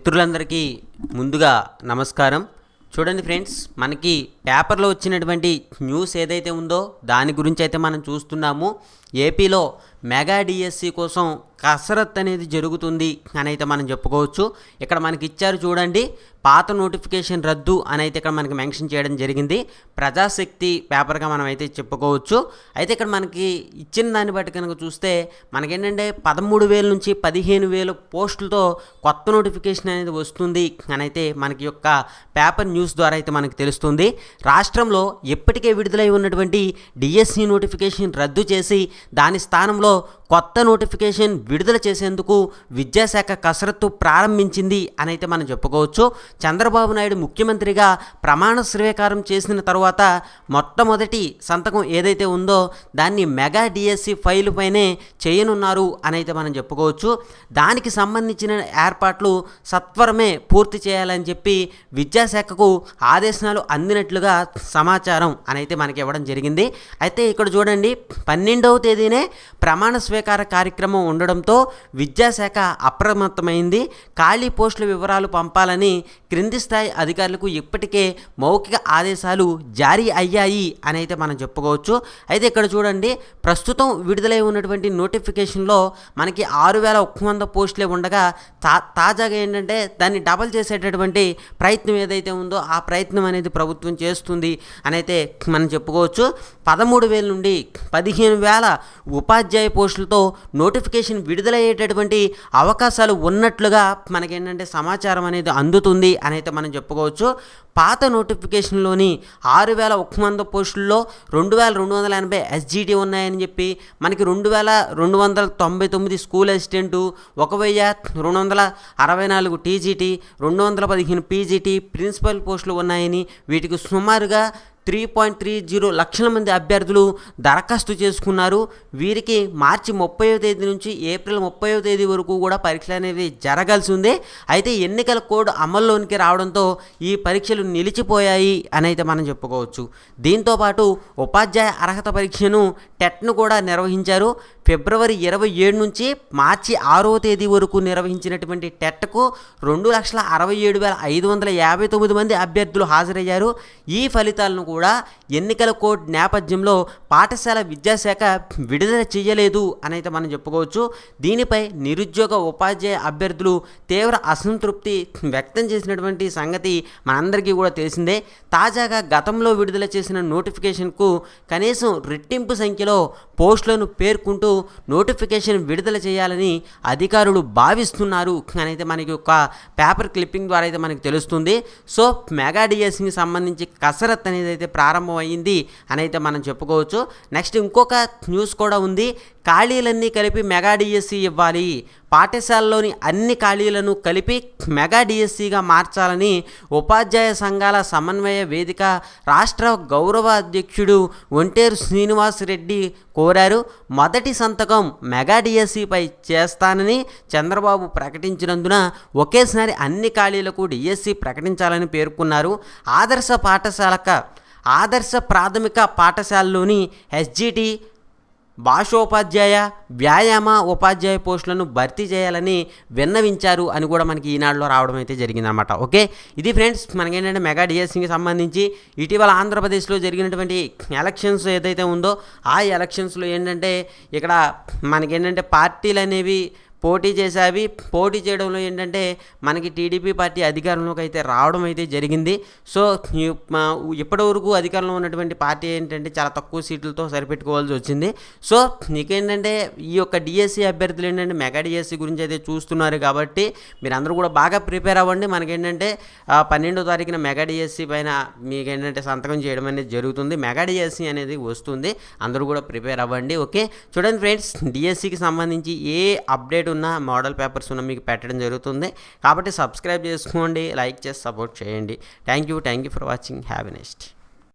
మిత్రులందరికీ ముందుగా నమస్కారం. చూడండి ఫ్రెండ్స్ మనకి పేపర్లో వచ్చినటువంటి న్యూస్ ఏదైతే ఉందో దాని గురించి అయితే మనం చూస్తున్నాము. ఏపీలో మెగా డిఎస్సి కోసం కసరత్ అనేది జరుగుతుంది అని అయితే మనం చెప్పుకోవచ్చు. ఇక్కడ మనకి ఇచ్చారు చూడండి పాత నోటిఫికేషన్ రద్దు అని అయితే ఇక్కడ మనకి మెన్షన్ చేయడం జరిగింది. ప్రజాశక్తి పేపర్గా మనం అయితే చెప్పుకోవచ్చు. అయితే ఇక్కడ మనకి ఇచ్చిన దాన్ని బట్టి కనుక చూస్తే మనకేంటంటే పదమూడు వేల నుంచి పదిహేను వేల పోస్టులతో కొత్త నోటిఫికేషన్ అనేది వస్తుంది అని అయితే మనకి యొక్క పేపర్ న్యూస్ ద్వారా అయితే మనకి తెలుస్తుంది. రాష్ట్రంలో ఇప్పటికే విడుదలై ఉన్నటువంటి డిఎస్సి నోటిఫికేషన్ రద్దు చేసి దాని స్థానంలో కొత్త నోటిఫికేషన్ విడుదల చేసేందుకు విద్యాశాఖ కసరత్తు ప్రారంభించింది అని అయితే మనం చెప్పుకోవచ్చు. చంద్రబాబు నాయుడు ముఖ్యమంత్రిగా ప్రమాణ స్వీకారం చేసిన తర్వాత మొట్టమొదటి సంతకం ఏదైతే ఉందో దాన్ని మెగా డిఎస్సి ఫైల్ పైనే చేయనున్నారు అని అయితే మనం చెప్పుకోవచ్చు. దానికి సంబంధించిన ఏర్పాట్లు సత్వరమే పూర్తి చేయాలని చెప్పి విద్యాశాఖకు ఆదేశాలు అందినట్లుగా సమాచారం అని అయితే మనకి ఇవ్వడం జరిగింది. అయితే ఇక్కడ చూడండి పన్నెండవ తేదీనే ప్రమాణ స్వీకార కార్యక్రమం ఉండడంతో విద్యాశాఖ అప్రమత్తమైంది. ఖాళీ పోస్టుల వివరాలు పంపాలని క్రింది స్థాయి అధికారులకు ఇప్పటికే మౌఖిక ఆదేశాలు జారీ అయ్యాయి అని అయితే మనం చెప్పుకోవచ్చు. అయితే ఇక్కడ చూడండి ప్రస్తుతం విడుదలై ఉన్నటువంటి నోటిఫికేషన్లో మనకి ఆరు వేల ఒక్క వంద పోస్టులే ఉండగా తా తాజాగా ఏంటంటే దాన్ని డబల్ చేసేటటువంటి ప్రయత్నం ఏదైతే ఉందో ఆ ప్రయత్నం అనేది ప్రభుత్వం చేస్తుంది అని అయితే మనం చెప్పుకోవచ్చు. పదమూడు వేల నుండి పదిహేను వేల ఉపాధ్యాయ పోస్టులతో నోటిఫికేషన్ విడుదలయ్యేటటువంటి అవకాశాలు ఉన్నట్లుగా మనకేంటంటే సమాచారం అనేది అందుతుంది అని అయితే మనం చెప్పుకోవచ్చు. పాత నోటిఫికేషన్లోని ఆరు వేల ఒక్క వంద పోస్టుల్లో రెండు వేల రెండు వందల ఎనభై ఎస్జీటీ ఉన్నాయని చెప్పి మనకి రెండు వేల రెండు వందల తొంభై తొమ్మిది స్కూల్ అసిస్టెంటు ఒక వెయ్యి రెండు వందల అరవై నాలుగు టీజీటీ రెండు వందల పదిహేను పీజీటీ ప్రిన్సిపల్ పోస్టులు ఉన్నాయని వీటికి సుమారుగా త్రీ పాయింట్ త్రీ జీరో లక్షల మంది అభ్యర్థులు దరఖాస్తు చేసుకున్నారు. వీరికి మార్చి ముప్పైవ తేదీ నుంచి ఏప్రిల్ ముప్పైవ తేదీ వరకు కూడా పరీక్షలు అనేవి జరగాల్సి ఉంది. అయితే ఎన్నికల కోడ్ అమల్లోనికి రావడంతో ఈ పరీక్షలు నిలిచిపోయాయి అని అయితే మనం చెప్పుకోవచ్చు. దీంతోపాటు ఉపాధ్యాయ అర్హత పరీక్షను టెట్ను కూడా నిర్వహించారు. ఫిబ్రవరి ఇరవై ఏడు నుంచి మార్చి ఆరో తేదీ వరకు నిర్వహించినటువంటి టెట్కు రెండు లక్షల అరవై ఏడు వేల ఐదు వందల యాభై తొమ్మిది మంది అభ్యర్థులు హాజరయ్యారు. ఈ ఫలితాలను కూడా కూడా ఎన్నికల కోడ్ నేపథ్యంలో పాఠశాల విద్యాశాఖ విడుదల చేయలేదు అని అయితే మనం చెప్పుకోవచ్చు. దీనిపై నిరుద్యోగ ఉపాధ్యాయ అభ్యర్థులు తీవ్ర అసంతృప్తి వ్యక్తం చేసినటువంటి సంగతి మనందరికీ కూడా తెలిసిందే. తాజాగా గతంలో విడుదల చేసిన నోటిఫికేషన్కు కనీసం రెట్టింపు సంఖ్యలో పోస్టులను పేర్కొంటూ నోటిఫికేషన్ విడుదల చేయాలని అధికారులు భావిస్తున్నారు అని అయితే మనకి ఒక పేపర్ క్లిప్పింగ్ ద్వారా అయితే మనకు తెలుస్తుంది. సో మెగా డిఎస్సికి సంబంధించి కసరత్ అనేది అయితే ప్రారంభమైంది అని అయితే మనం చెప్పుకోవచ్చు. నెక్స్ట్ ఇంకొక న్యూస్ కూడా ఉంది. ఖాళీలన్నీ కలిపి మెగా డిఎస్సి ఇవ్వాలి. పాఠశాలలోని అన్ని ఖాళీలను కలిపి మెగా డిఎస్సిగా మార్చాలని ఉపాధ్యాయ సంఘాల సమన్వయ వేదిక రాష్ట్ర గౌరవ అధ్యక్షుడు ఒంటేరు శ్రీనివాస్ రెడ్డి కోరారు. మొదటి సంతకం మెగా డిఎస్సిపై చేస్తానని చంద్రబాబు ప్రకటించినందున ఒకేసారి అన్ని ఖాళీలకు డిఎస్సి ప్రకటించాలని పేర్కొన్నారు. ఆదర్శ పాఠశాలక ఆదర్శ ప్రాథమిక పాఠశాలలోని ఎస్జిటి భాషోపాధ్యాయ వ్యాయామ ఉపాధ్యాయ పోస్టులను భర్తీ చేయాలని విన్నవించారు అని కూడా మనకి ఈనాడులో రావడం అయితే జరిగిందనమాట ఓకే? ఇది ఫ్రెండ్స్ మనకేంటంటే మెగా డిఎస్సికి సంబంధించి ఇటీవల ఆంధ్రప్రదేశ్లో జరిగినటువంటి ఎలక్షన్స్ ఏదైతే ఉందో ఆ ఎలక్షన్స్లో ఏంటంటే ఇక్కడ మనకేంటంటే పార్టీలు అనేవి పోటీ చేసేవి పోటీ చేయడంలో ఏంటంటే మనకి టీడీపీ పార్టీ అధికారంలోకి అయితే రావడం అయితే జరిగింది. సో ఇప్పటి వరకు అధికారంలో ఉన్నటువంటి పార్టీ ఏంటంటే చాలా తక్కువ సీట్లతో సరిపెట్టుకోవాల్సి వచ్చింది. సో నీకేంటంటే ఈ యొక్క డిఎస్సి అభ్యర్థులు ఏంటంటే మెగా డిఎస్సి గురించి అయితే చూస్తున్నారు కాబట్టి మీరు అందరూ కూడా బాగా ప్రిపేర్ అవ్వండి. మనకేంటంటే పన్నెండో తారీఖున మెగా డిఎస్సి పైన మీకు ఏంటంటే సంతకం చేయడం అనేది జరుగుతుంది. మెగా డిఎస్సి అనేది వస్తుంది. అందరూ కూడా ప్రిపేర్ అవ్వండి. ఓకే? చూడండి ఫ్రెండ్స్ డిఎస్సికి సంబంధించి ఏ అప్డేట్ ఉన్న మోడల్ పేపర్స్ ఉన్న మీకు పెట్టడం జరుగుతుంది. కాబట్టి సబ్స్క్రైబ్ చేసుకోండి లైక్ చేసి సపోర్ట్ చేయండి. Thank you thank you for watching. Have next